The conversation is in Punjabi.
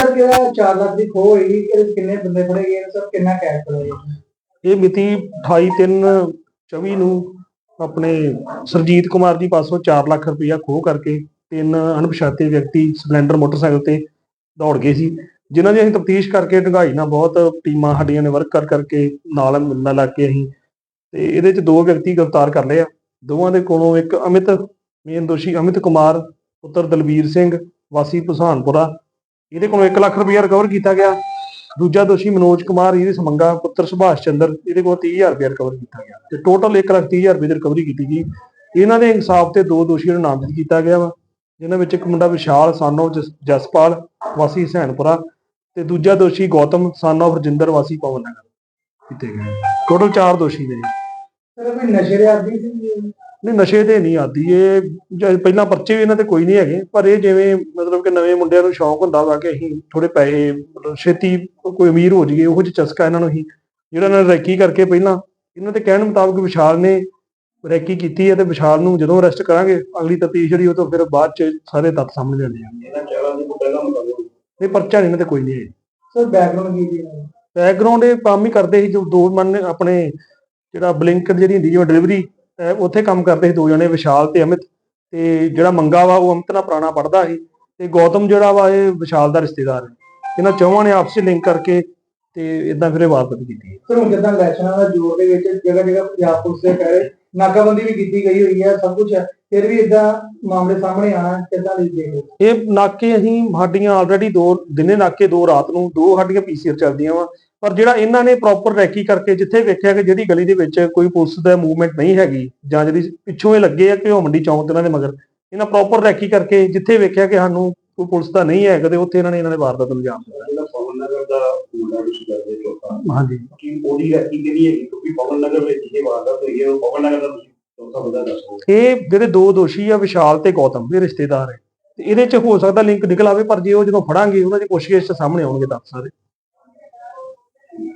ਸਰ ਕਿਹੜਾ 4 ਲੱਖ ਦੀ ਖੋਹ ਹੋਈ, ਇਹਦੇ ਕਿੰਨੇ ਬੰਦੇ ਫੜੇ ਗਏ, ਸਰ ਕਿੰਨਾ ਕੈਸ਼ ਫੜਿਆ ਗਿਆ? ਇਹ ਮਿਤੀ 28/3/24 ਨੂੰ ਆਪਣੇ ਸਰਜੀਤ ਕੁਮਾਰ ਜੀ ਪਾਸੋਂ 4 ਲੱਖ ਰੁਪਇਆ ਖੋਹ ਕਰਕੇ ਤਿੰਨ ਅਣਪਛਾਤੇ ਵਿਅਕਤੀ ਸਪਲੈਂਡਰ ਮੋਟਰਸਾਈਕਲ ਤੇ ਦੌੜ ਗਏ ਸੀ, ਜਿਨ੍ਹਾਂ ਦੀ ਅਸੀਂ ਤਫਤੀਸ਼ ਕਰਕੇ ਢੰਗਾਈ ਨਾਲ ਬਹੁਤ ਟੀਮਾਂ ਸਾਡੀਆਂ ਨੇ ਵਰਕ ਕਰ ਕਰਕੇ ਨਾਲ ਮਿਲਣ ਲੱਗ ਕੇ ਅਸੀਂ, ਤੇ ਇਹਦੇ ਚ ਦੋ ਵਿਅਕਤੀ ਗ੍ਰਿਫਤਾਰ ਕਰ ਲਏ ਆ, ਦੋਵਾਂ ਦੇ ਕੋਲੋਂ ਇੱਕ ਅਮਿਤ, ਮੇਨ ਦੋਸ਼ੀ ਅਮਿਤ ਕੁਮਾਰ, ਪੁੱਤਰ ਦਲਬੀਰ ਸਿੰਘ, ਵਾਸੀ ਭੁਸਾਨਪੁਰਾ ਇਹਦੇ ਕੋਲੋਂ 1 ਲੱਖ ਰੁਪਇਆ ਰਿਕਵਰ ਕੀਤਾ ਗਿਆ। ਦੂਜਾ ਦੋਸ਼ੀ ਮਨੋਜ ਕੁਮਾਰ, ਇਹਦੇ ਸਮੰਗਾ ਪੁੱਤਰ ਸੁਭਾਸ਼ ਚੰਦਰ, ਇਹਦੇ ਕੋਲ 30000 ਰੁਪਏ ਰਿਕਵਰ ਕੀਤਾ ਗਿਆ। ਤੇ ਟੋਟਲ 1 ਲੱਖ 30000 ਰੁਪਏ ਦੀ ਰਿਕਵਰੀ ਕੀਤੀ ਗਈ। ਇਹਨਾਂ ਦੇ ਇਨਸਾਫ ਤੇ ਦੋ ਦੋਸ਼ੀਆਂ ਨੂੰ ਨਾਮਜ਼ਦ ਕੀਤਾ ਗਿਆ ਵਾ, ਜਿਨ੍ਹਾਂ ਵਿੱਚ ਇੱਕ ਮੁੰਡਾ ਵਿਸ਼ਾਲ ਸਾਨੋ ਜਸਪਾਲ, ਵਾਸੀ ਹਸੈਨਪੁਰਾ ਤੇ ਦੂਜਾ ਦੋਸ਼ੀ ਗੌਤਮ ਸਾਨੋ ਰਜਿੰਦਰ ਵਾਸੀ ਪਵਨ ਨਗਰ। ਕੀਤੇ ਗਏ ਟੋਟਲ 4 ਦੋਸ਼ੀ ਨੇ। ਸਰ, ਕੋਈ ਨਸ਼ੇ ਦੇ ਆਦੀ ਸੀ ਨਹੀਂ ਨਸ਼ੇ ਤੇ ਨਹੀਂ ਆਦੀ। ਇਹ ਪਹਿਲਾਂ ਪਰਚੇ ਵੀ ਇਹਨਾਂ ਤੇ ਕੋਈ ਨਹੀਂ ਹੈਗੇ ਪਰ ਇਹ ਜਿਵੇਂ ਮਤਲਬ ਕਿ ਨਵੇਂ ਮੁੰਡਿਆਂ ਨੂੰ ਸ਼ੌਂਕ ਹੁੰਦਾ ਵਾ ਕਿ ਅਸੀਂ ਥੋੜੇ ਪੈਸੇ ਮਤਲਬ ਛੇਤੀ ਕੋਈ ਅਮੀਰ ਹੋ ਜਾਈਏ ਉਹੋ ਜਿਹਾ ਚਸਕਾ ਇਹਨਾਂ ਨੂੰ ਹੀ। ਜਿਹੜਾ ਇਹਨਾਂ ਨੇ ਰੈਕੀ ਕਰਕੇ ਪਹਿਲਾਂ ਇਹਨਾਂ ਦੇ ਕਹਿਣ ਮੁਤਾਬਕ ਵਿਸ਼ਾਲ ਨੇ ਰੈਕੀ ਕੀਤੀ ਹੈ ਤੇ ਵਿਸ਼ਾਲ ਨੂੰ ਜਦੋਂ ਅਰੈਸਟ ਕਰਾਂਗੇ ਅਗਲੀ ਤਫਤੀਸ਼ ਜਿਹੜੀ ਉਹ ਤੋਂ ਫਿਰ ਬਾਅਦ ਚ ਸਾਰੇ ਤੱਥ ਸਾਹਮਣੇ ਆਉਂਦੇ ਆ। ਇਹਨਾਂ ਚਾਰਾਂ ਦੇ ਪਹਿਲਾਂ ਮੁਕਾਬਲਾ ਇਹ ਪਰਚਾ ਨਹੀਂ ਇਹਨਾਂ ਤੇ ਕੋਈ ਨਹੀਂ ਹੈ। ਸਰ ਬੈਕਗ੍ਰਾਉਂਡ ਕੀ ਜੀ ਬੈਕਗ੍ਰਾਉਂਡ ਇਹ ਕੰਮ ਹੀ ਕਰਦੇ ਸੀ ਜੋ ਦੋ ਮਨ ਆਪਣੇ ਜਿਹੜਾ ਬਲਿੰਕਰ ਜਿਹੜੀ ਹੁੰਦੀ ਜਿਵੇਂ ਡਿਲੀਵਰੀ ਉੱਥੇ ਕੰਮ ਕਰਦੇ ਸੀ ਦੋ ਜਣੇ ਵਿਸ਼ਾਲ ਤੇ ਅਮਿਤ। ਤੇ ਜਿਹੜਾ ਮੰਗਾ ਵਾ ਉਹ ਅਮਿਤ ਨਾਲ ਪੁਰਾਣਾ ਪੜਦਾ ਸੀ। ਤੇ ਗੌਤਮ ਜਿਹੜਾ ਵਾ ਇਹ ਵਿਸ਼ਾਲ ਦਾ ਰਿਸ਼ਤੇਦਾਰ ਹੈ। ਇਹਨਾਂ ਚੌਹਾਂ ਨੇ ਆਪਸ ਲਿੰਕ ਕਰਕੇ ਤੇ ਇਦਾਂ ਫਿਰ ਇਹ ਵਾਰਦਾਤ ਕੀਤੀ ਸਰ ਹੁਣ ਜਿੱਦਾਂ ਇਲੈਕਸ਼ਨਾਂ ਦਾ ਜੋਰ ਦੇ ਵਿੱਚ ਜਗ੍ਹਾ ਜਗ੍ਹਾ ਪੰਜਾਬ ਪੁਲਿਸ ਦੇ ਕਹਿ ਰਹੇ ਨਾਕਾਬੰਦੀ ਵੀ ਕੀਤੀ ਗਈ ਹੋਈ ਹੈ ਸਭ ਕੁਝ ਹੈ। ਫਿਰ ਵੀ ਇਦਾਂ ਮਾਮਲੇ ਸਾਹਮਣੇ ਆਣਾ ਕਿੱਦਾਂ ਦੀ ਦੇਖ ਹੋ? ਇਹ ਨਾਕੇ ਅਸੀਂ ਸਾਡੀਆਂ ਆਲਰੇਡੀ ਦੋ ਦਿਨੇ ਨਾਕੇ ਦੋ ਰਾਤ ਨੂੰ ਦੋ ਸਾਡੀਆਂ ਪੀਸੀਆਰ ਚੱਲਦੀਆਂ ਵਾ। ਪਰ ਜਿਹੜਾ ਇਹਨਾਂ ਨੇ ਪ੍ਰੋਪਰ ਰੈਕੀ ਕਰਕੇ ਜਿੱਥੇ ਵੇਖਿਆ ਕਿ ਜਿਹੜੀ ਗਲੀ ਦੇ ਵਿੱਚ ਕੋਈ ਪੁਲਿਸ ਦਾ ਮੂਵਮੈਂਟ ਨਹੀਂ ਹੈਗੀ ਜਾਂ ਜਿਹੜੀ ਪਿੱਛੋਂ ਇਹ ਲੱਗੇ ਆ ਕਿ ਉਹ ਮੰਡੀ ਚੌਂਕ ਤੇ ਇਹਨਾਂ ਦੇ ਮਗਰ ਇਹਨਾਂ ਪ੍ਰੋਪਰ ਰੈਕੀ ਕਰਕੇ ਜਿੱਥੇ ਵੇਖਿਆ ਕਿ ਸਾਨੂੰ ਕੋਈ ਪੁਲਿਸ ਦਾ ਨਹੀਂ ਹੈ ਕਦੇ ਉੱਥੇ ਇਹਨਾਂ ਨੇ ਇਹਨਾਂ ਦੇ ਵਾਰਦਾਤ ਨੂੰ ਅੰਜਾਮ ਦਿੱਤਾ। ਜਿਹੜਾ ਪਵਨ ਨਗਰ ਦਾ ਮੁੰਡਾ ਕਰਦੇ ਚੌਥਾ ਹਾਂਜੀ। ਕਿ ਉਹਦੀ ਰੈਕੀ ਕਿਹਦੀ ਹੈਗੀ ਕਿਉਂਕਿ ਪਵਨ ਨਗਰ ਵਿੱਚ ਇਹ ਵਾਰਦਾਤ ਹੋਈ ਹੈ। ਉਹ ਪਵਨ ਨਗਰ ਦਾ ਤੁਸੀਂ ਚੌਥਾ ਬੰਦਾ ਦੱਸੋ। ਇਹ ਜਿਹੜੇ ਦੋ ਦੋਸ਼ੀ ਆ ਵਿਸ਼ਾਲ ਤੇ ਗੌਤਮ ਇਹ ਰਿਸ਼ਤੇਦਾਰ ਹੈ। ਇਹਦੇ 'ਚ ਹੋ ਸਕਦਾ ਲਿੰਕ ਨਿਕਲ ਆਵੇ ਪਰ ਜੇ ਉਹ ਜਦੋਂ ਫੜਾਂਗੇ ਉਹਨਾਂ ਦੀ ਪੁੱਛਗਿੱਛ 'ਚ ਸਾਹਮਣੇ ਆਉਣਗੇ ਤੱਥ ਸਾਰੇ।